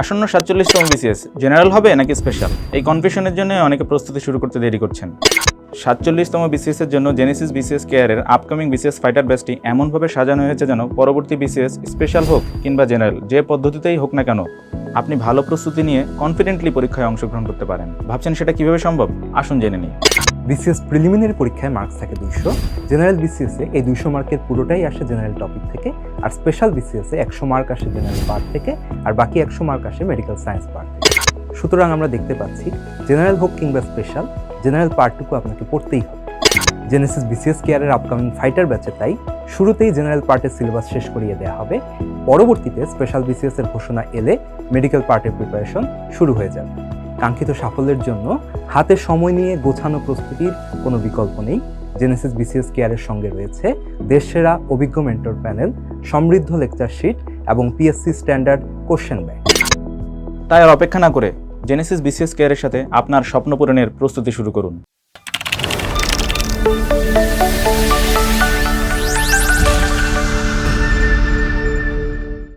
আসন্ন সাতচল্লিশতম BCS general হবে নাকি স্পেশাল এই কনফিউশনের জন্য অনেকে প্রস্তুতি শুরু করতে দেরি করছেন। সাতচল্লিশতম বিসিএস এর জন্য জেনেসিস বিসিএস কেয়ারের আপকামিং বিসিএস ফাইটার ব্যাচটি এমনভাবে সাজানো হয়েছে যেন পরবর্তী বিসিএস স্পেশাল হোক কিংবা জেনারেল যে পদ্ধতিতেই হোক না কেন, আপনি ভালো প্রস্তুতি নিয়ে কনফিডেন্টলি পরীক্ষায় অংশগ্রহণ করতে পারেন। ভাবছেন সেটা কীভাবে সম্ভব? আসুন জেনে নিই। বিসিএস প্রিলিমিনারি পরীক্ষায় মার্কস থাকে দুইশো। জেনারেল বিসিএসে এই দুইশো মার্কের পুরোটাই আসে জেনারেল টপিক থেকে, আর স্পেশাল বিসিএসে একশো মার্ক আসে জেনারেল পার্ট থেকে, আর বাকি একশো মার্ক আসে মেডিকেল সায়েন্স পার্ট থেকে। সুতরাং আমরা দেখতে পাচ্ছি জেনারেল হোক কিংবা স্পেশাল জেনারেল পার্টটুকু আপনাকে পড়তেই হবে। জেনেসিস বিসিএস কেয়ারের আপকামিং ফাইটার ব্যাচে তাই শুরুতেই জেনারেল পার্টের সিলেবাস শেষ করিয়ে দেওয়া হবে। পরবর্তীতে স্পেশাল বিসিএস এর ঘোষণা এলে মেডিকেল পার্টের প্রিপারেশন শুরু হয়ে যাবে। কাঙ্ক্ষিত সাফল্যের জন্য হাতে সময় নিয়ে গোছানো প্রস্তুতির কোনো বিকল্প নেই। জেনেসিস বিসিএস কেয়ারের সঙ্গে রয়েছে দেশসেরা অভিজ্ঞ মেন্টর প্যানেল সমৃদ্ধ লেকচার শিট এবং পিএসসি স্ট্যান্ডার্ড কোশ্চেন ব্যাংক তাই আর অপেক্ষা না করে জেনেসিস বিসিএস কেয়ারের সাথে আপনার স্বপ্নপূরণের প্রস্তুতি শুরু করুন।